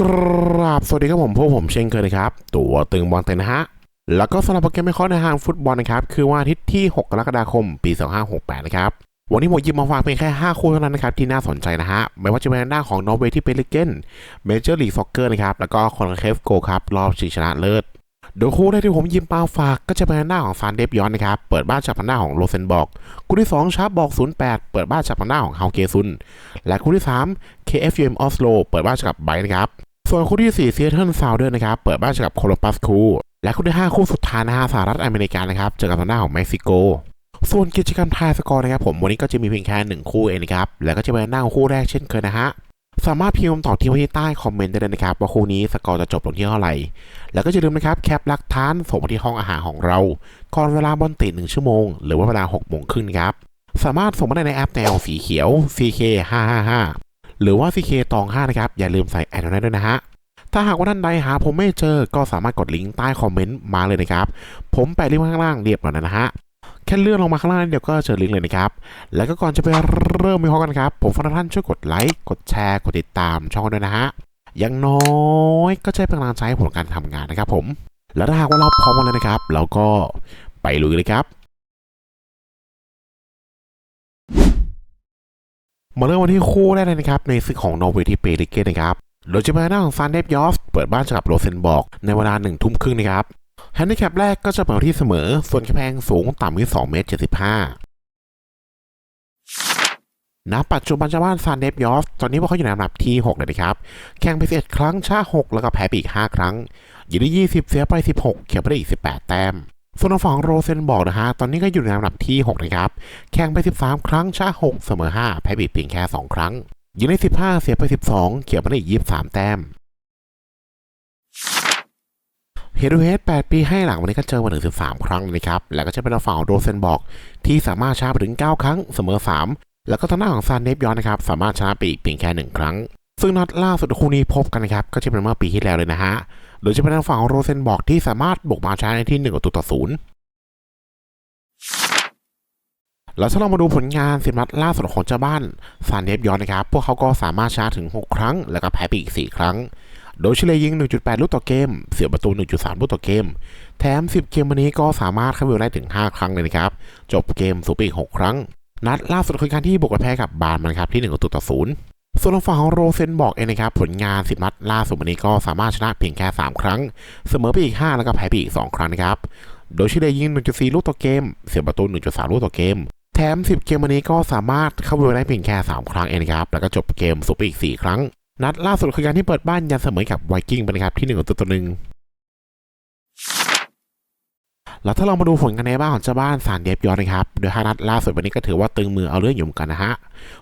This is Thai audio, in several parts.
กราบสวัสดีครับผมพวกผมเช่นเคยนะครับ ตัวตึงบอลเตนนะฮะ แล้วก็สำหรับโปรแกรมไม่ข้อในทางฟุตบอลนะครับ คือวันอาทิตย์ที่ 6 กรกฎาคม ปี 2568 นะครับ วันนี้ผมหยิบมาฝากเพียงแค่ 5 คู่เท่านั้นนะครับ ที่น่าสนใจนะฮะ ไม่ว่าจะเป็นด้านของนอร์เวย์ที่เป็นลิเกนเมเจอร์ลีกซ็อกเกอร์นะครับ แล้วก็คอนเคฟโกครับ รอบชิงชนะเลิศ โดยคู่แรกที่ผมยิบมาฝากก็จะเป็นหน้าของฟานเดฟยอนนะครับ เปิดบ้านจากพันหน้าของโรเซนบอก คู่ที่ 2ชาร์บอก 08 เปิดบ้านจากพันหน้าของเฮาเกซุน และคู่ที่ 3 KFUM Oslo เปิดบ้านจากไบนะครับ ส่วนคู่ที่4 Seattle Sounders นะครับ เปิดบ้านเจากโคโลปัสคูและคู่ที่ 5 คู่สุดท้ายนะฮะสหรัฐอเมริกานะครับ เจอกับทางด้านของเม็กซิโก ส่วนกิจกรรมทายสกอร์นะครับผม วันนี้ก็จะมีเพียงแค่หนึ่งคู่เองนะครับ แล้วก็จะเป็นหน้าคู่แรกเช่นเคยนะฮะ สามารถพิมพ์ตอบที่ไว้ที่ใต้คอมเมนต์ได้เลยนะครับว่าคู่นี้สกอร์จะจบลงที่เท่าไหร่ แล้วก็อย่าลืมนะครับแคปลักฐานส่งมาที่ห้องอาหารของเรา ก่อนเวลาบอลติดหนึ่งชั่วโมง หรือว่าเวลา6โมงครึ่งครับ สามารถส่งมาได้ในแอปแนวสีเขียว CK 555 หรือว่า CK ตอง5นะครับ อย่าลืมใส่แอดนั้นด้วยนะฮะ ถ้าหากว่าท่านใดหาผมไม่เจอ ก็สามารถกดลิงก์ใต้คอมเมนต์มาเลยนะครับ ผมแปะลิงก์ข้างล่างเรียบร้อยนะฮะ แค่เลื่อนลงมาข้างล่างเดียวก็เจอลิงก์เลยนะครับ แล้วก็ก่อนจะไปเริ่มวิเคราะห์กันครับ ผมฝากท่านช่วยกดไลค์ กดแชร์ กดติดตามช่องด้วยนะฮะ อย่างน้อยก็จะเป็นกำลังใจให้ผมในการทำงานนะครับผม แล้วถ้าหากว่าเราพร้อมแล้วนะครับ เราก็ไปลุยเลยครับ มาเริ่มวันที่คู่แรกเลยนะครับในศึกของนอร์เวย์ที่เปริเกตนะครับโดยจะเป็นหน้าของซานเดฟยอฟเปิดบ้านกับโรเซนบอกในเวลาหนึ่งทุ่มครึ่งนะครับแฮนดิแคปแรกก็จะเปิดที่เสมอ ส่วนกระแพงสูงต่ำที่2เมตร75ณปัจจุบันชาวบ้านซานเดฟยอฟตอนนี้พวกเขาอยู่ในอันดับที่ 6 เลยนะครับ แข่งไป11ครั้งชนะ6 แล้วก็แพ้ไปอีก 5 ครั้งอยู่ที่20 เสียไป 16 เขียนไปได้อีก 18 แต้ม ส่วนฝั่งโรเซนบอกนะฮะ ตอนนี้ก็อยู่ในอันดับที่ 6 นะครับ แข่งไป 13 ครั้งชนะ6เสมอ 5 แพ้ไปเพียงแค่ 2 ครั้งอยู่ใน15 เสียไป 12 เขียนไปได้อีก 23 แต้มเฮดูเฮด8 ปีให้หลังวันนี้ก็เจอมาถึง 13 ครั้งนะครับ แล้วก็จะเป็นฝั่งโรเซนบอก ที่สามารถชนะไปถึง 9 ครั้งเสมอ 3 แล้วก็ทางหน้าของซานเนฟยอนนะครับ สามารถชนะไปอีกเพียงแค่ 1 ครั้ง ซึ่งนัดล่าสุดคู่นี้พบกันนะครับ ก็จะเป็นเมื่อปีที่แล้วเลยนะฮะ โดยจะเป็นทางฝั่งของโรเซนบอกที่สามารถบุกมาชนะในที่1ประตูต่อศูนย์แล้วถ้าเรามาดูผลงานสิบนัดล่าสุดของเจ้าบ้านซานเนฟยอนนะครับ พวกเขาก็สามารถชนะถึง 6 ครั้ง แล้วก็แพ้ไปอีก 4 ครั้ง โดยเฉลี่ยยิง 1.8 ลูกต่อเกม เสียประตู 1.3 ลูกต่อเกม แถม 10 เกมวันนี้ก็สามารถเข้าไปได้ถึง 5 ครั้งเลยนะครับ จบเกมสูบไปอีก 6 ครั้ง นัดล่าสุดคือการที่บุกไปแพ้กับบาร์นมันครับที่1ประตูต่อศูนย์ ส่วนทางฝั่งของโรเซนบอกเองนะครับผลงานสิบนัดล่าสุดวันนี้ก็สามารถชนะเพียงแค่ 3 ครั้ง เสมอไปอีก 5 แล้วก็แพ้ไปอีก 2 ครั้งนะครับ โดยเลยยิง 1.4 ลูกต่อเกม เสียประตู 1.3 ลูกต่อเกม แถม 10 เกมวันนี้ก็สามารถเข้าไปได้เพียงแค่ 3 ครั้งเองนะครับ แล้วก็จบเกมสูบไปอีก 4 ครั้ง นัดล่าสุดคือการที่เปิดบ้านยันเสมอกับไวกิ้งไปนะครับที่1ตัวต่อหนึ่ง แล้วถ้าเรามาดูผลกันในบ้านของเจ้าบ้านสารเดฟยอนนะครับ โดย5นัดล่าสุดวันนี้ก็ถือว่าตึงมือเอาเรื่องอยู่เหมือนกันนะฮะ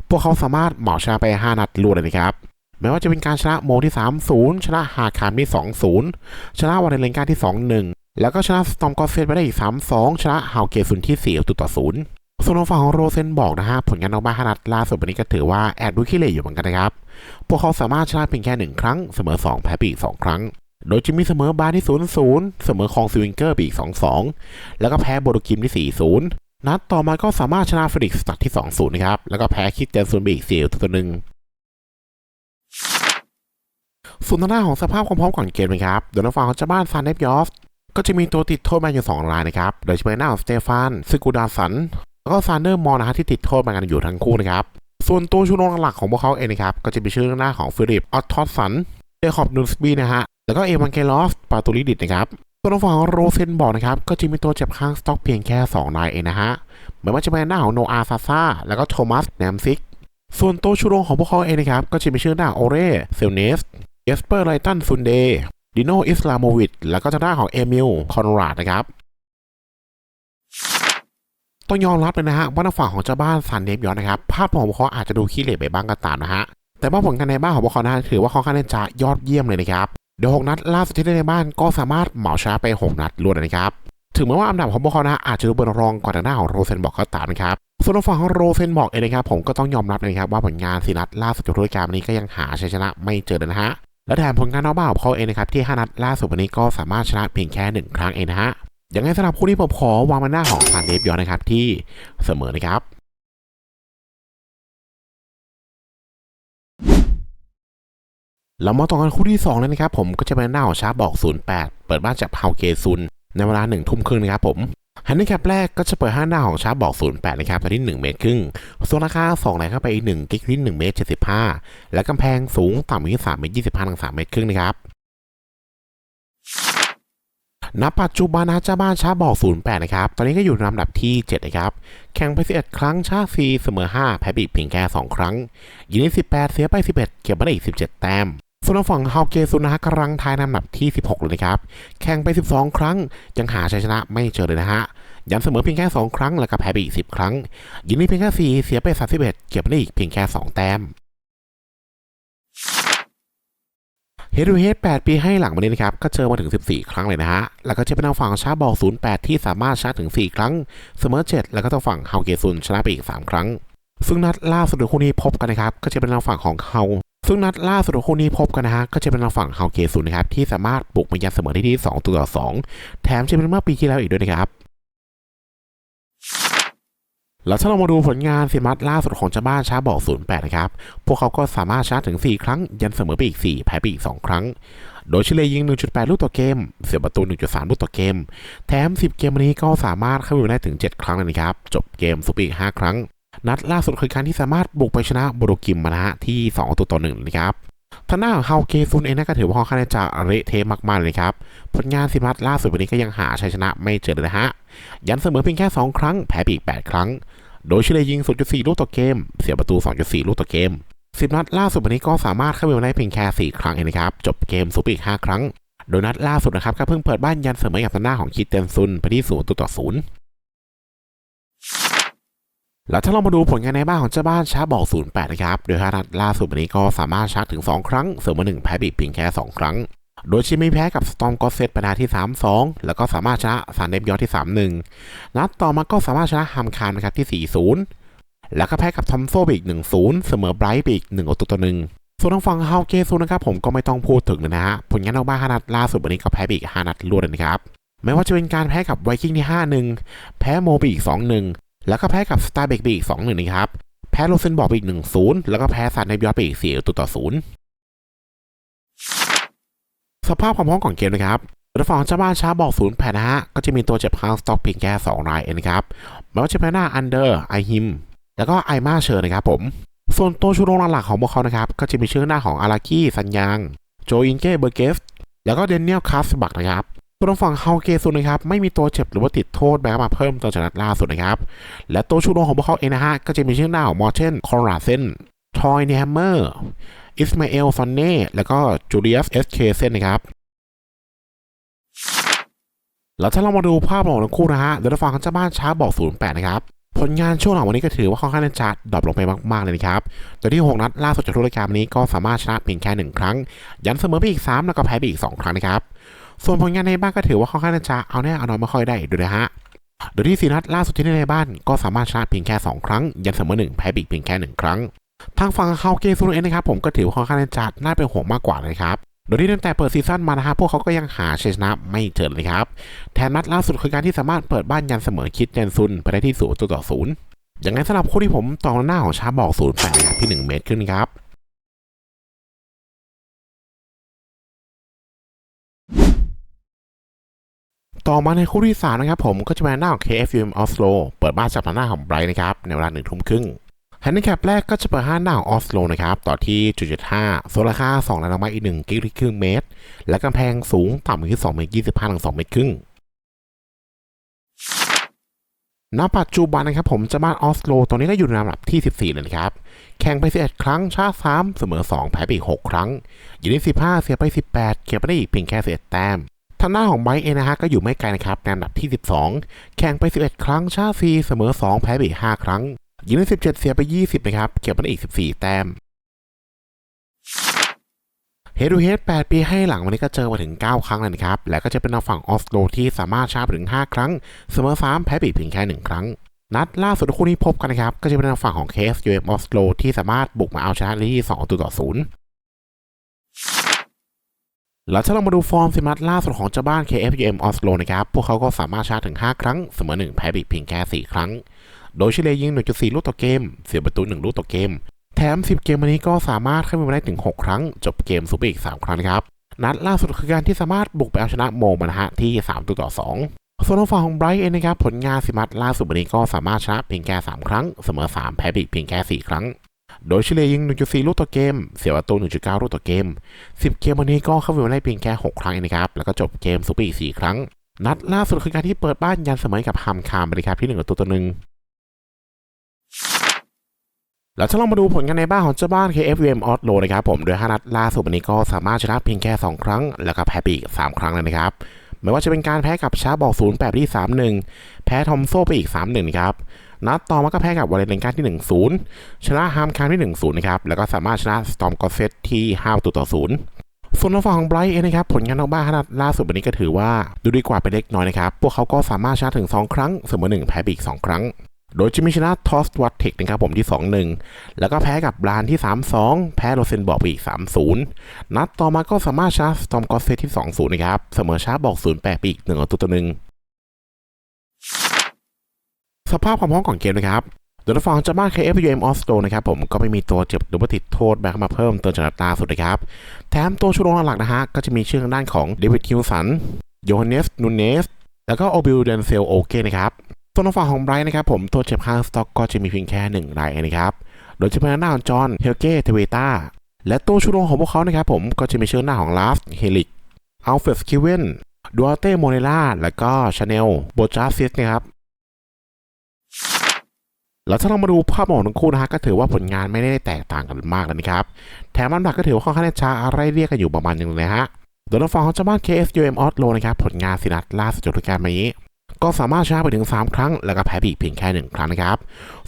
พวกเขาสามารถเหมาชนะไป 5 นัดรวดเลยนะครับไม่ว่าจะเป็นการชนะโมที่ 3-0 ชนะฮาคามที่ 2-0 ชนะวาเลนกาที่ 2-1 แล้วก็ชนะสตอมกอเฟสไปได้อีก 3-2 ชนะฮาวเกซุนที่4ตูต่อ0ส่วนฝั่งของโรเซนบอกนะฮะผลงานออกมา5นัดล่าสุดวันนี้ก็ถือว่าแอบดูขี้เหร่อยู่เหมือนกันนะครับ พวกเขาสามารถชนะเพียงแค่หนึ่งครั้งเสมอ 2 แพ้ไปอีก 2 ครั้ง โดยจะมีเสมอบาร์ที่ 0 0 เสมอคองสวิงเกอร์ไปอีก 2 2 แล้วก็แพ้โบโดกิมที่ 4 0 นัดต่อมาก็สามารถชนะเฟริกสตัดที่ 2 0 นะครับ แล้วก็แพ้คิดเจนซูนไปอีก4ตัวหนึ่งส่วนทางด้าของสภาพความพร้อมก่อนเกมนะครับ โดยทางฝั่งของเจ้าบ้านซานเนฟยอฟก็จะมีตัวติดโทษมาอยู่ 2 รายนะครับ โดยเฉพาะหน้าของสเตฟานซึกูดาสัน แล้วก็ซานเดอร์มอร์นะฮะที่ติดโทษมากันอยู่ทั้งคู่นะครับ ส่วนตัวชูโรงหลักของพวกเขาเองนะครับ ก็จะมีชื่อหน้าของฟิลิป ออตทอสสัน เจคอบนูสบีนะฮะ แล้วก็เอวันเกลอฟปาตูลิดิตนะครับส่วนทางฝั่งของโรเซนบอกนะครับก็จะมีตัวเจ็บข้างสต็อกเพียงแค่2รายเองนะฮะไม่ว่าจะเป็นหน้าของโนอาซาซาแล้วก็โทมัสแนมซิก ส่วนตัวชูโรงของพวกเขาเองนะครับก็จะมีชื่อหน้าโอเรเซลเนสเอสเปอร์ไลตันซุนเดย์ดิโนอิสลามวิดแล้วก็ทางด้านของเอมิลคอนราดนะครับต้องยอมรับเลยนะฮะว่าทางฝั่งของเจ้าบ้านซันเนฟยอนนะครับภาพของพวกเขาอาจจะดูขี้เหร่ไปบ้างก็ตามนะฮะแต่ว่าผลการในบ้านของพวกเขานะถือว่าค่อนข้างจะยอดเยี่ยมเลยนะครับ โดยหกนัดล่าสุดที่ได้ในบ้านก็สามารถเหมาชนะไป 6 นัดรวดนะครับ ถึงแม้ว่าอันดับของพวกเขานะอาจจะดูเป็นรองกว่าทางหน้าของโรเซนบอกก็ตามนะครับส่วนฝั่งของโรเซนบอกเองนะครับผมก็ต้องยอมรับนะครับว่าผลงานสีนัดล่าสุดจากฤดูกาลนี้ก็ยังหาชัยชนะไม่เจอเลยนะฮะและแถมผลงานนอกบ้านของเขาเองนะครับที่ 5 นัดล่าสุดวันนี้ก็สามารถชนะเพียงแค่ 1 ครั้งเองนะฮะอย่างไรสำหรับคู่ที่ผมขอวางมันหน้าของซานเดฟยอนนะครับที่เสมอนะครับ เรามาต่อกันคู่ที่2เลยนะครับผมก็จะเป็นหน้าของชาบอก 08 เปิดบ้านจากเฮาเกซุน ในเวลา1ทุ่มครึ่งนะครับผมฮันนี่แคปแรกก็จะเปิดห้าหน้าของชาบอก 08 นะครับไปที่ 1 เมตรครึ่งส่วนราคา2ไหลเข้าไปอีก1กิกที่1เมตร 75 และกำแพงสูงต่ำอยู่ที่3เมตร 25ถึง3เมตรครึ่งนะครับณปัจจุบันนะเจ้าบ้านชาบอก 08 นะครับ ตอนนี้ก็อยู่ในลำดับที่ 7 นะครับ แข่งไป 11 ครั้งชาฟรีเสมอ 5 แพ้บีกเพียงแค่ 2 ครั้งยิงได้18 เสียไป 11 เก็บมาได้อีก 17 แต้ม ส่วนฝั่งฮาวเกซุนนะฮะกำลังทายนำอันดับที่ 16 เลยนะครับ แข่งไป 12 ครั้ง ยังหาชัยชนะไม่เจอเลยนะฮะยันเสมอเพียงแค่ 2 ครั้ง แล้วก็แพ้ไปอีก 10 ครั้ง ยิงได้เพียงแค่ 4 เสียไป 31 เก็บมาได้อีกเพียงแค่ 2 แต้มเฮดูเฮด8ปีให้หลังวันนี้นะครับ ก็เจอมาถึง 14 ครั้งเลยนะฮะ แล้วก็จะเป็นทางฝั่งชาบอก08 ที่สามารถชาร์จถึง 4 ครั้ง เสมอ 7 แล้วก็ทางฝั่งเฮาเกซุนชนะไปอีก 3 ครั้ง ซึ่งนัดล่าสุดของคู่นี้พบกันนะครับ ก็จะเป็นทางฝั่งของเฮา ซึ่งนัดล่าสุดของคู่นี้พบกันนะฮะก็จะเป็นทางฝั่งเฮาเกซุนนะครับที่สามารถบุกมายันเสมอได้ที่2ตัวต่อ2แถมจะเป็นเมื่อปีที่แล้วอีกด้วยนะครับแล้วถ้าเรามาดูผลงานเซียนมัดล่าสุดของเจ้าบ้านชาบอก 08 นะครับ พวกเขาก็สามารถชาร์จถึง 4 ครั้ง ยันเสมอไปอีก 4 แพ้ไปอีก 2 ครั้ง โดยเฉลี่ยยิง 1.8 ลูกต่อเกม เสียประตู 1.3 ลูกต่อเกม แถม 10 เกมวันนี้ก็สามารถเข้าไปได้ถึง 7 ครั้งเลยนะครับ จบเกมสุปอีก 5 ครั้ง นัดล่าสุดคือการที่สามารถบุกไปชนะโบโรกิมมานะที่2ตัวต่อ1นะครับทางหน้าของเฮาเกซุนเองนะก็ถือว่าค่อนข้างจะเละเทะมากๆเลยครับ ผลงานสิมัดล่าสุดวันนี้ก็ยังหาชัยชนะไม่เจอเลยนะฮะ ยันเสมอเพียงแค่ 2 ครั้ง แพ้ไปอีก 8 ครั้ง โดยเฉลี่ยยิง 0.4 ลูกต่อเกม เสียประตู 2.4 ลูกต่อเกม10นัดล่าสุดวันนี้ก็สามารถเข้าไปได้เพียงแค่ 4 ครั้งเองนะครับ จบเกมสูบอีก 5 ครั้ง โดยนัดล่าสุดนะครับก็เพิ่งเปิดบ้านยันเสมอกับทางหน้าของคิดเตนซุนไปที่0ตัวต่อ0 แล้วถ้าเรามาดูผลงานในบ้านของเจ้าบ้านชาร์บอก 08 นะครับ โดยห้านัดล่าสุดวันนี้ก็สามารถชาร์จถึง 2 ครั้ง เสริมมา1แพ้บีบเพียงแค่ 2 ครั้ง โดยชิมีแพ้กับสตอมก็เซตไปนาที่ 3-2 แล้วก็สามารถชนะซานเดฟยอที่ 3-1 นัดต่อมาก็สามารถชนะฮัมคานนะครับที่ 4-0 แล้วก็แพ้กับทอมโซไปอีก 1-0 เสมอไบรท์ไปอีก1ประตูต่อ1ส่วนทางฝั่งเฮาเกซุนะครับผมก็ไม่ต้องพูดถึงเลยนะฮะ ผลงานออกมา5นัดล่าสุดวันนี้ก็แพ้ไปอีก5นัดรวดเลยนะครับ ไม่ว่าจะเป็นการแพ้กับไวกิ้งที่ 5-1 แพ้โมไปอีก 2-1 แล้วก็แพ้กับสตาร์เบกไปอีก2-1นะครับ แพ้โรเซนบอกไปอีก1-0แล้วก็แพ้ซานเดฟยอดไปอีก4ประตูต่อ0สภาพความพร้อมของเกมนะครับรถฝั่งเจ้าบ้านช้าบอกศูนย์แผ่นะฮะ ก็จะมีตัวเจ็บค้างสต็อกเพียงแค่2รายเองนะครับไม่ว่าจะเป็นหน้าอันเดอร์ไอฮิมแล้วก็ไอมาเชอร์นะครับผม ส่วนตัวชูโรงหลักของพวกเขานะครับ ก็จะมีชื่อหน้าของอารากี้ซันยางโจอินเก้เบอร์เกฟแล้วก็เดนเนียลคาสบักนะครับ ส่วนฝั่งเฮาเกซุนนะครับไม่มีตัวเจ็บหรือว่าติดโทษแบกมาเพิ่มตอนจากนัดล่าสุดนะครับ และตัวชูโรงของพวกเขาเองนะฮะก็จะมีชื่อหน้าของมอร์เทนคอนราเซนทอยเนมเมอร์อิสมาเอลฟอนเน่แล้วก็จูเลียสเอสเคเซนนะครับแล้วถ้าเรามาดูภาพรวมทั้งคู่นะฮะเดี๋ยวเราฟังเจ้าบ้านช้าบอก 08 นะครับ ผลงานช่วงหลังวันนี้ก็ถือว่าค่อนข้างจะดรอปลงไปมาก ๆ เลยนะครับ โดยที่ 6 นัดล่าสุดจากทุกรายการนนี้ก็สามารถชนะเพียงแค่ 1 ครั้ง ยันเสมอไปอีก 3 แล้วก็แพ้ไปอีก 2 ครั้งนะครับ ส่วนผลงานในบ้านก็ถือว่าค่อนข้างจะเอาแน่เอานอนไม่ค่อยได้ด้วยนะฮะโดยที่4นัดล่าสุดที่ในบ้านก็สามารถชนะเพียงแค่ 2 ครั้ง ยันเสมอ1แพ้ไปอีกเพียงแค่ 1 ครั้ง ทางฝั่งเขาเกซูนเองนะครับผมก็ถือว่าค่อนข้างจะน่าเป็นห่วงมากกว่าเลยครับโดยที่ตั้งแต่เปิดซีซั่นมานะฮะพวกเขาก็ยังหาชัยชนะไม่เจอเลยครับแถมนัดล่าสุดคือการที่สามารถเปิดบ้านยันเสมอคิดเจนซุนไปได้ที่ศูนย์ต่อศูนย์อย่างไรสำหรับคู่ที่ผมตองหน้าของชาบอกศูนย์แปดนะครับที่หนึ่งเมตรขึ้นครับ ต่อมาในคู่ที่สามนะครับผมก็จะเป็นหน้าของ KFUM Oslo เปิดบ้านจับหน้าของไบรท์นะครับในเวลาหนึ่งทุ่มครึ่งแฮนดิแคปแรกก็จะเปิดห้าหน้าของออสโลนะครับต่อที่จุดจุดห้าโซนราคาสองล้านละไม้อีกหนึ่งกิกครึ่งเมตร และกำแพงสูงต่ำอยู่ที่สองเมตรยี่สิบห้าถึงสองเมตรครึ่งณปัจจุบันนะครับผมจะบ้านออสโลตอนนี้ก็อยู่ในลำดับที่ 14 เลยนะครับ แข่งไป 11 ครั้งชนะ3เสมอ 2 แพ้ไปอีก 6 ครั้ง อยู่ที่ 15 เสียไป 18 เก็บไปได้อีกเพียงแค่11แต้ม ทางหน้าของไบค์เองนะฮะก็อยู่ไม่ไกลนะครับในอันดับที่ 12 แข่งไป 11 ครั้งชนะ4เสมอ 2 แพ้ไปอีก5ครั้งยิงได้17 เสียไป 20 นะครับ เก็บมาได้อีก 14 แต้มเฮดูเฮด8 ปีให้หลังวันนี้ก็เจอมาถึง 9 ครั้งเลยนะครับ และก็จะเป็นทางฝั่งออสโลที่สามารถชาร์จไปถึง 5 ครั้ง เสมอ 3 แพ้ไปเพียงแค่ 1 ครั้ง นัดล่าสุดคู่นี้พบกันนะครับ ก็จะเป็นทางฝั่งของ KFUM อออสโลที่สามารถบุกมาเอาชนะได้ที่2ตัวต่อ0 แล้วถ้าเรามาดูฟอร์มสิมัดล่าสุดของเจ้าบ้าน KFUM ออสโลนะครับ พวกเขาก็สามารถชาร์จถึง 5 ครั้ง เสมอ 1 แพ้ไปอีกเพียงแค่ 4 ครั้ง โดยเฉลี่ยยิง 1.4 ลูกต่อเกม เสียประตู 1 ลูกต่อเกม แถม 10 เกมวันนี้ก็สามารถเข้าไปได้ถึง 6 ครั้ง จบเกมซูเปอร์อีก 3 ครั้งนะครับ นัดล่าสุดคือการที่สามารถบุกไปเอาชนะโมมานะฮะที่ 3 ตัวต่อ 2 ส่วนทางฝั่งของไบรท์เองนะครับ ผลงานสิมัดล่าสุดวันนี้ก็สามารถชนะเพียงแค่ 3 ครั้ง เสมอ 3 แพ้ไปอีกเพียงแค่ 4 ครั้ง โดยเฉลี่ยยิง 1.4 ลูกต่อเกม เสียประตู 1.9 ลูกต่อเกม 10 เกมวันนี้ก็เข้าไปได้เพียงแค่ 6 ครั้งเองนะครับ แล้วก็จบเกมซูเปอร์อีก 4 ครั้ง นัดล่าสุดคือการที่เปิดบ้านยันเสมอกับฮัมคามไปเลยครับที่1ประตูต่อหนึ่งแล้วถ้าเรามาดูผลงานในบ้านของเจ้าบ้าน KFM Oslo นะครับผม โดย5นัดล่าสุดวันนี้ก็สามารถชนะเพียงแค่ 2 ครั้ง แล้วก็แพ้ไปอีก 3 ครั้งเลยนะครับ ไม่ว่าจะเป็นการแพ้กับช้าบอกศูนย์แปดที่ 3-1 แพ้ทอมโซไปอีก 3-1 ครับ นัดต่อมาก็แพ้กับวาเลนเนกาที่ 1-0 ชนะฮามคานที่ 1-0 นะครับ แล้วก็สามารถชนะสตอมกอเซตที่5ตัวต่อ 0 ส่วนทางฝั่งของไบรท์เองนะครับ ผลงานนอกบ้านขนาดล่าสุดวันนี้ก็ถือว่าดูดีกว่าไปเล็กน้อยนะครับ พวกเขาก็สามารถชนะถึง 2 ครั้ง เสมอ 1 แพ้ไปอีก 2 ครั้ง โดยจะมีชนะทอสวัตเทคนะครับผมที่ 2-1 แล้วก็แพ้กับบรานที่ 3-2 แพ้โรเซนบอกไปอีก 3-0 นัดต่อมาก็สามารถชนะสตอมกอเซตที่ 2-0 นะครับ เสมอช้าบอก 0-8ไปอีก1ตัวต่อหนึ่ง สภาพความพร้อมของเกมนะครับโดยทางฝั่งเจ้าบ้าน KFUM Oslo นะครับผมก็ไม่มีตัวเจ็บหรือว่าติดโทษแบ็คมาเพิ่มเติมจากนัดล่าสุดนะครับ แถมตัวชูโรงหลักนะฮะ ก็จะมีชื่อทางด้านของเดวิดคิวสันโยฮันเนสนูเนส แล้วก็โอบิลเดนเซลโอเกนะครับส่วนทางฝั่งของไบรท์นะครับผมตัวเจ็บข้างสต็อกก็จะมีเพียงแค่หนึ่งรายนะครับ โดยจะเป็นหน้าของจอห์นเฮลเก้เทเวตาและตัวชูโรงของพวกเขานะครับผมก็จะมีชื่อหน้าของลาฟเฮลิกอัลเฟรดคิเวนดูอาเต้โมเนล่าแล้วก็ชาแนลโบจาซิสนะครับ แล้วถ้าเรามาดูภาพของทั้งคู่นะฮะก็ถือว่าผลงานไม่ได้แตกต่างกันมากเลยนะครับ แถมอันดับก็ถือว่าค่อนข้างจะช้าอะไรเรียกกันอยู่ประมาณหนึงเลยนะฮะโดยทางฝั่งของเจ้าบ้าน KSUM Oslo นะครับผลงานสินัดล่าสุดจบด้วยการมานี้ ก็สามารถชนะไปถึง 3 ครั้ง แล้วก็แพ้ไปอีกเพียงแค่ 1 ครั้งนะครับ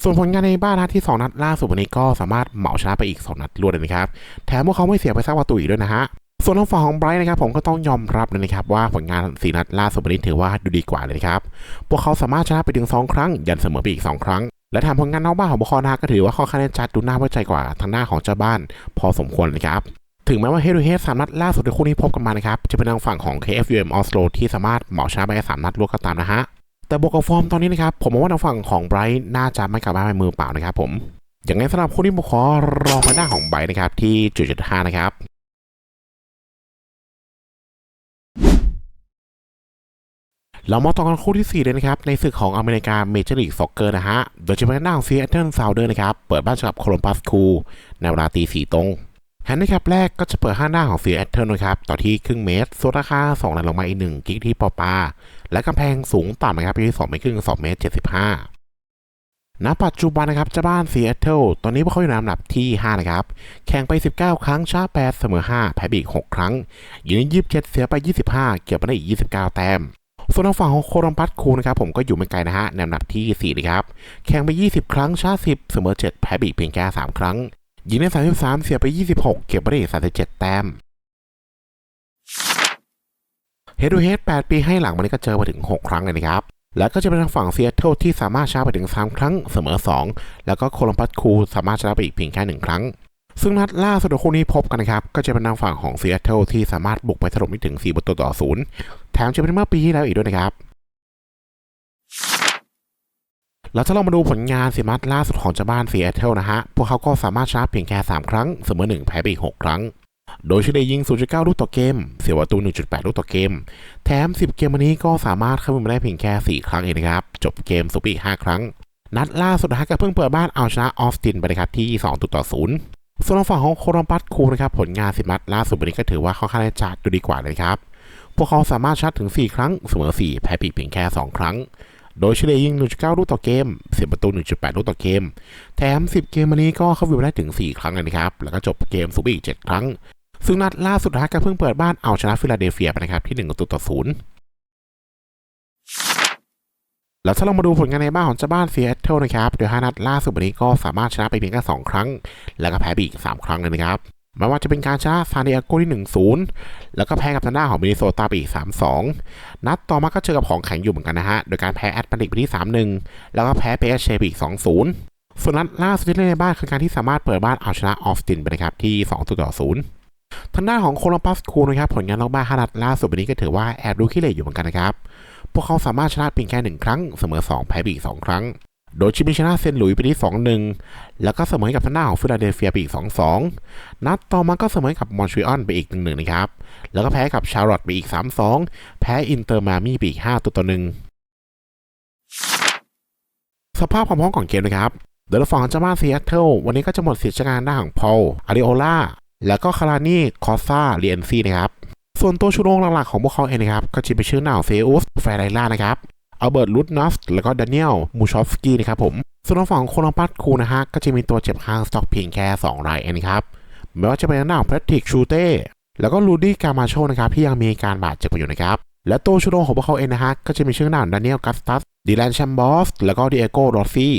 ส่วนผลงานในบ้านนัดที่ 2 นัดล่าสุดวันนี้ก็สามารถเหมาชนะไปอีก 2 นัดรวดเลยนะครับแถมพวกเขาไม่เสียไปสักประตูอีกด้วยนะฮะส่วนทางฝั่งของไบรท์นะครับผมก็ต้องยอมรับเลยนะครับว่าผลงานสีนัดล่าสุดวันนี้ถือว่าดูดีกว่าเลยนะครับ พวกเขาสามารถชนะไปถึง 2 ครั้ง ยันเสมอไปอีก 2 ครั้ง และทำผลงานนอกบ้านของบุคคลนะก็ถือว่าค่อนข้างจะจัดดูน่าไว้ใจกว่าทางหน้าของเจ้าบ้าน พอสมควรเลยครับถึงแม้ว่าเฮดูเฮดสามนัดล่าสุดในคู่นี้พบกันมานะครับจะเป็นทางฝั่งของ KFUM Oslo ที่สามารถเหมาชนะไปสามนัดรวดก็ตามนะฮะแต่บวกกับฟอร์มตอนนี้นะครับผมมองว่าทางฝั่งของไบรท์น่าจะไม่กลับบ้านไปมือเปล่านะครับผมอย่างไรสำหรับคู่นี้ผมขอรองไปหน้าของไบรท์นะครับที่จุดจุดห้านะครับ เรามาต่อกันคู่ที่ 4 เลยนะครับ ในศึกของอเมริกาเมเจอร์ลีกซ็อกเกอร์นะฮะ โดยจะเป็นหน้าของซีแอตเทิลซาวเดอร์นะครับ เปิดบ้านกับโคลัมบัสคูในเวลาตีสี่ตรงแฮนดิแคปแรกก็จะเปิดห้าหน้าของซีแอตเทิลนะครับ ต่อที่ครึ่งเมตรส่วนราคา2นัดลงมาอีกหนึ่งกิกที่ปอปา และกำแพงสูงต่ำนะครับอยู่ที่2เมตรครึ่ง2เมตร75ณปัจจุบันนะครับเจ้าบ้านซีแอตเทิลตอนนี้พวกเขาอยู่ในอันดับที่ 5 นะครับ แข่งไป 19 ครั้งชนะ8เสมอ 5 แพ้ไปอีก6ครั้งอยู่ใน27 เสียไป 25 เก็บไปได้อีก 29 แต้ม ส่วนทางฝั่งของโคลัมบัสคูนะครับผมก็อยู่ไม่ไกลนะฮะในอันดับที่ 4 นะครับ แข่งไป 20 ครั้งชนะ10 เสมอ 7 แพ้ไปอีเพียงแค่ 3 ครั้ง ยิงได้ 33 เสียไป 26 เก็บไปได้37 แต้มเฮดูเฮด8 ปีให้หลังวันนี้ก็เจอมาถึง 6 ครั้งเลยนะครับ แล้วก็จะเป็นทางฝั่งเซีแอตเทิลที่สามารถชนะไปถึง 3 ครั้งเสมอ 2 แล้วก็โคลัมบัสคูสามารถชนะไปอีกเพียงแค่ 1 ครั้งซึ่งนัดล่าสุดของคู่นี้พบกันนะครับ ก็จะเป็นทางฝั่งของเซีแอตเทิลที่สามารถบุกไปถล่มได้ถึง 4 ประตูต่อ0 แถมจะเป็นเมื่อปีที่แล้วอีกด้วยนะครับแล้วถ้าเรามาดูผลงานสีมัดล่าสุดของเจ้าบ้านซีแอตเทิลนะฮะ พวกเขาก็สามารถชนะเพียงแค่ 3 ครั้ง เสมอ 1 แพ้ไปอีก 6 ครั้ง โดยเฉลี่ยยิง 0.9 ลูกต่อเกม เสียประตู 1.8 ลูกต่อเกม แถม 10 เกมวันนี้ก็สามารถเข้ามาได้เพียงแค่ 4 ครั้งเองนะครับ จบเกมสุปอีก5ครั้ง นัดล่าสุดนะฮะก็เพิ่งเปิดบ้านเอาชนะออสตินไปนะครับที่ 2 ต่อ 0 ส่วนทางฝั่งของโคลัมบัสคูนะครับผลงานสิมัดล่าสุดวันนี้ก็ถือว่าค่อนข้างจะดดูดีกว่าเลยครับ พวกเขาสามารถชนะถึง 4 ครั้ง เสมอ 4 แพ้ปีกเพียงแค่ 2 ครั้ง โดยเฉลี่ยยิง 1.9 ลูกต่อเกมเสียประตู 1.8 ลูกต่อเกม แถม 10 เกมวันนี้ก็เข้าวิวได้ถึง 4 ครั้งเลยนะครับ แล้วก็จบเกมซูเปอร์อีก 7 ครั้ง ซึ่งนัดล่าสุดฮะก็เพิ่งเปิดบ้านเอาชนะฟิลาเดลเฟียไปนะครับที่1ประตูต่อ0แล้วถ้าเรามาดูผลงานในบ้านของเจ้าบ้านซีแอตเทิลนะครับ โดย5นัดล่าสุดวันนี้ก็สามารถชนะไปเพียงแค่2ครั้ง แล้วก็แพ้ไปอีก 3 ครั้งเลยนะครับ ไม่ว่าจะเป็นการชนะซานดิเอโกที่ 1-0 แล้วก็แพ้กับทางด้านของมินนิโซตาไปอีก 3-2 นัดต่อมาก็เจอกับของแข็งอยู่เหมือนกันนะฮะ โดยการแพ้แอตแลนติกไปที่ 3-1 แล้วก็แพ้เปเชไปอีก 2-0 ส่วนนัดล่าสุดที่เล่นในบ้านคือการที่สามารถเปิดบ้านเอาชนะออฟสตินไปนะครับที่2ต่อ0ทางด้านของโคลัมบัสคูนะครับผลงานนอกบ้าน5นัดล่าสุดวันนี้ก็ถือว่าแอบดูขี้เหร่อยู่เหมือนกันนะครับ พวกเขาสามารถชนะเพียงแค่1ครั้งเสมอ 2 แพ้ไปอีก2ครั้ง โดยชิมิชนะเซนหลุยส์ไปที่ 2-1 แล้วก็เสมอกับทางด้านของฟิลาเดลเฟียไปอีก 2-2 นัดต่อมาก็เสมอกับมอนทรีออลไปอีก 1-1 นะครับ แล้วก็แพ้กับชาร์ลอตไปอีก 3-2 แพ้อินเตอร์มามี่ไปอีก 5 ตัวต่อหนึ่งสภาพความพร้อมของเกมนะครับโดยฝั่งเจ้าบ้านซีแอตเทิลวันนี้ก็จะหมดสิทธิ์งานด้านของพอลอาริโอลาแล้วก็คารานีคอสซาเรียนซีนะครับ ส่วนตัวชูโรงหลักๆของพวกเขาเองนะครับ ก็จะเป็นชื่อหน้าวเซอุสแฟร์ไลล่านะครับ อัลเบิร์ต ลูดนัสแล้วก็ดานิเอล มูชอฟสกี้นะครับผม ส่วนทางฝั่งโคลัมปัสคูนะฮะ ก็จะมีตัวเจ็บข้างสต็อกเพียงแค่ 2 รายเองครับ ไม่ว่าจะเป็นหน้าของแพทริกชูเต้ แล้วก็ลูดี้กามาโชนะครับที่ยังมีการบาดเจ็บอยู่นะครับ และตัวชูโรงของพวกเขาเองนะฮะ ก็จะมีชื่อหน้าดานิเอลกัสตัสดีแลนแชมบอส แล้วก็ดิเอโกโรซี่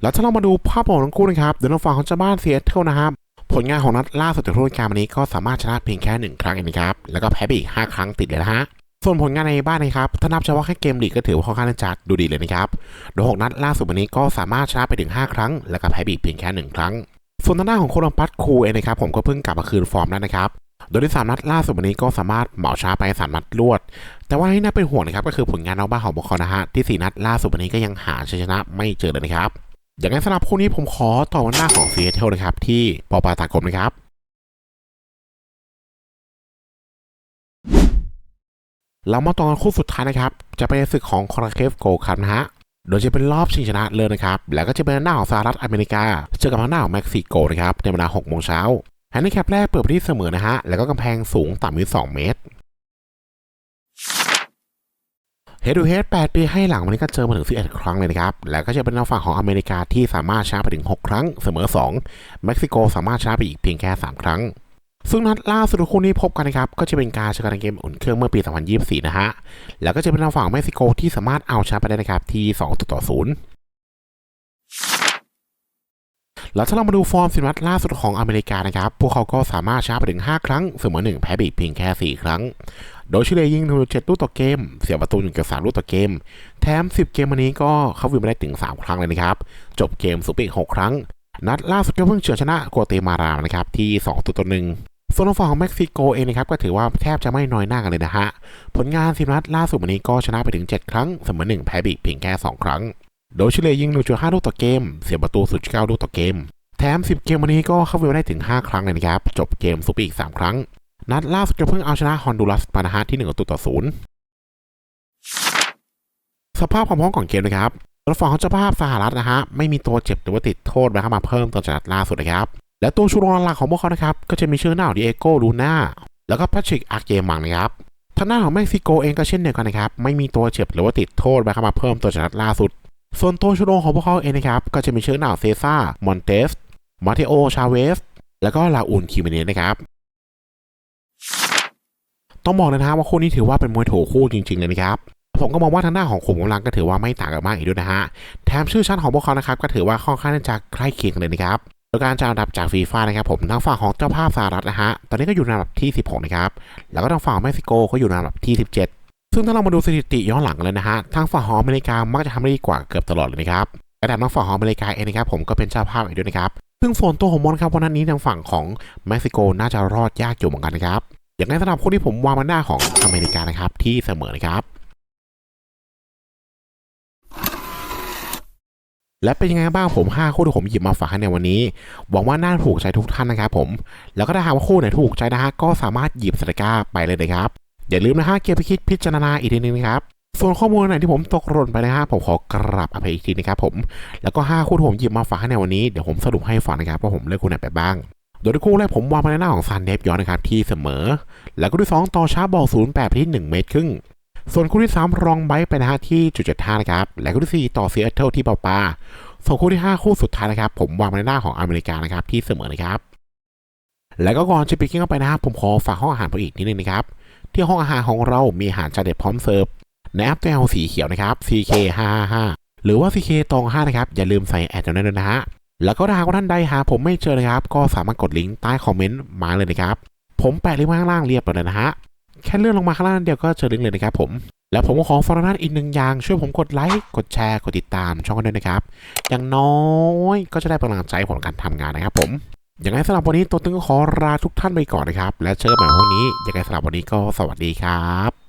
แล้วถ้าเรามาดูภาพของทั้งคู่นะครับเดี๋ยวทางฝั่งของเจ้าบ้านซีแอตเทิลนะครับผลงานของนัดล่าสุดจากทุกการวันนี้ก็สามารถชนะเพียงแค่หนึ่งครั้งเองครับ แล้วก็แพ้ไปอีก 5 ครั้งติดเลยนะฮะ ส่วนผลงานในบ้านนะครับ ถ้านับเฉพาะแค่เกมลีกก็ถือว่าค่อนข้างจะดูดีเลยนะครับ โดยหกนัดล่าสุดวันนี้ก็สามารถชนะไปถึง 5 ครั้ง แล้วก็แพ้ไปอีกเพียงแค่หนึ่งครั้ง ส่วนทางด้านของโคลัมปัสคูเองนะครับ ผมก็เพิ่งกลับมาคืนฟอร์มแล้วนะครับ โดยที่สามนัดล่าสุดวันนี้ก็สามารถเหมาชนะไปสามนัดรวด แต่ว่าที่น่าเป็นห่วงนะครับก็คือผลงานนอกบ้านของบุคคลนะฮะที่สี่นัดล่าสุดวันนี้ก็ยังหาชัยชนะไม่เจอเลยนะครับ อย่างนั้นสำหรับคู่นี้ผมขอต่อวันหน้าของซีแอเทลนะครับที่ปอปาตากรมนะครับ เรามาต่อกันคู่สุดท้ายนะครับ จะเป็นศึกของคอร์เคฟโกครับนะฮะโดยจะเป็นรอบชิงชนะเลิศนะครับ แล้วก็จะเป็นหน้าของสหรัฐอเมริกา เจอกับหน้าของเม็กซิโกนะครับ ในเวลา6โมงเช้าแฮนดิแคปแรกเปิดไปที่เสมอนะฮะ แล้วก็กำแพงสูงต่ำที่2เมตรเฮดูเฮด8ปีให้หลังวันนี้ก็เจอมาถึง 11 ครั้งเลยนะครับ แล้วก็จะเป็นทางฝั่งของอเมริกาที่สามารถชนะไปถึง 6 ครั้ง เสมอ 2 เม็กซิโกสามารถชนะไปอีกเพียงแค่ 3 ครั้ง ซึ่งนัดล่าสุดคู่นี้พบกันนะครับก็จะเป็นการเจอกันในเกมอุ่นเครื่องเมื่อปี 2024 นะฮะ แล้วก็จะเป็นทางฝั่งเม็กซิโกที่สามารถเอาชนะไปได้นะครับที่2ต่อ0แล้วถ้าเรามาดูฟอร์มสิบนัดล่าสุดของอเมริกานะครับ พวกเขาก็สามารถชนะไปถึง 5 ครั้ง เสมอ 1 แพ้ไปอีกเพียงแค่ 4 ครั้ง โดยชิเลยิงถึง7ลูกต่อเกม เสียประตู1กับ3ลูกต่อเกม แถม 10 เกมวันนี้ก็เข้าวินมาได้ถึง 3 ครั้งเลยนะครับ จบเกมสุดไปอีก 6 ครั้ง นัดล่าสุดก็เพิ่งเฉือนชนะกัวเตมารานะครับที่2ตัวต่อหนึ่ง ส่วนทางฝั่งของเม็กซิโกเองนะครับก็ถือว่าแทบจะไม่น้อยหน้ากันเลยนะฮะ ผลงานสิบนัดล่าสุดวันนี้ก็ชนะไปถึง 7 ครั้งเสมอ1แพ้ไปอีกเพียงแค่ 2 ครั้ง โดยชิเลยิง 1.5 ลูกต่อเกม เสียประตู0.9ลูกต่อเกม แถม 10 เกมวันนี้ก็เข้าวินมาได้ถึง 5 ครั้งเลยนะครับ จบเกมสุดไปอีก 3 ครั้ง นัดล่าสุดก็เพิ่งเอาชนะฮอนดูรัสมานะฮะที่1ประตูต่อ0สภาพความพร้อมของเกมนะครับรถฝั่งของเจ้าภาพสหรัฐนะฮะไม่มีตัวเจ็บหรือว่าติดโทษนะครับมาเพิ่มต่อจากนัดล่าสุดนะครับ และตัวชูโรงหลักของพวกเขานะครับ ก็จะมีชื่อหน้าของดิเอโกลูน่าแล้วก็แพทริกอาร์เกมังนะครับทางหน้าของเม็กซิโกเองก็เช่นเดียวกันนะครับ ไม่มีตัวเจ็บหรือว่าติดโทษนะครับมาเพิ่มตัวจากนัดล่าสุด ส่วนตัวชูโรงของพวกเขาเองนะครับ ก็จะมีชื่อหน้าเซซ่ามอนเตสมาเทโอชาเวสแล้วก็ลาอุนคิมเนสนะครับต้องบอกเลยนะฮะว่าคู่นี้ถือว่าเป็นมวยโถคู่จริงๆเลยนะครับผมก็มองว่าทางหน้าของขุมกำลังก็ถือว่าไม่ต่างกันมากอีกด้วยนะฮะ แถมชื่อชั้นของพวกเขานะครับก็ถือว่าค่อนข้างจะใกล้เคียงเลยนะครับ โดยการจัดอันดับจากฟีฟ่านะครับผมทางฝั่งของเจ้าภาพสหรัฐนะฮะตอนนี้ก็อยู่ในอันดับที่ 16 นะครับ แล้วก็ทางฝั่งเม็กซิโกก็อยู่ในอันดับที่ 17 ซึ่งถ้าเรามาดูสถิติย้อนหลังกันเลยนะฮะทางฝั่งของอเมริกามักจะทำได้ดีกว่าเกือบตลอดเลยนะครับแต่ทางฝั่งของอเมริกาเองนะครับผมก็เป็นเจ้าภาพอีกด้วยนะครับซึ่งส่วนตัวของมอนครับวันนี้ทางฝั่งของเม็กซิโกน่าจะรอดยากอยู่เหมือนกันนะครับอย่างในสำหรับคู่ที่ผมวางมันหน้าของอเมริกานะครับที่เสมอนะครับ และเป็นยังไงบ้างผม 5 คู่ที่ผมหยิบมาฝากให้ในวันนี้ หวังว่าน่าถูกใจทุกท่านนะครับผม แล้วก็ถ้าหากว่าคู่ไหนถูกใจนะฮะก็สามารถหยิบสติกาไปเลยนะครับ อย่าลืมนะฮะเก็บไปคิดพิจารณาอีกทีนึงนะครับ ส่วนข้อมูลไหนที่ผมตกหล่นไปนะฮะผมขอกราบอภัยอีกทีนะครับผม แล้วก็ 5 คู่ที่ผมหยิบมาฝากให้ในวันนี้ เดี๋ยวผมสรุปให้ฟังนะครับว่าผมเลือกคู่ไหนไปบ้าง โดยที่คู่แรกผมวางมาในหน้าของซันเดฟย้อนนะครับที่เสมอ แล้วก็ที่2ต่อช้าบอล0 8ไปที่1เมตรครึ่ง ส่วนคู่ที่ 3 รองไบไปนะฮะที่จุดเจ็ดห้านะครับ และคู่ที่ 4 ต่อซีแอตเทิลที่เปาปาส่วนคู่ที่ 5 คู่สุดท้ายนะครับ ผมวางในหน้าของอเมริกานะครับที่เสมอนะครับ แล้วก็ก่อนจะไปกินเข้าไปนะครับผมขอฝากห้องอาหารไปอีกนิดนึงนะครับ ที่ห้องอาหารของเรามีอาหารจานเด็ดพร้อมเสิร์ฟในแอปแก้วสีเขียวนะครับ CK555 หรือว่า CK ตอง5นะครับอย่าลืมใส่แอดตรงนั้นด้วยนะฮะแล้วก็ถ้าหากว่าท่านใดหาผมไม่เจอนะครับ ก็สามารถกดลิงก์ใต้คอมเมนต์มาเลยนะครับ ผมแปะลิงก์ไว้ข้างล่างเรียบร้อยแล้วนะฮะ แค่เลื่อนลงมาข้างล่างเดียวก็เจอลิงก์เลยนะครับผมแล้วผมก็ขอฟอร์นัทอีกหนึ่งอย่าง ช่วยผมกดไลค์ กดแชร์ กดติดตามช่องกันด้วยนะครับ อย่างน้อยก็จะได้กำลังใจผมในการทำงานนะครับผมอย่างไรสำหรับวันนี้ตัวตึงก็ขอลาทุกท่านไปก่อนนะครับ และเจอกันใหม่วันนี้อย่างไรสำหรับวันนี้ก็สวัสดีครับ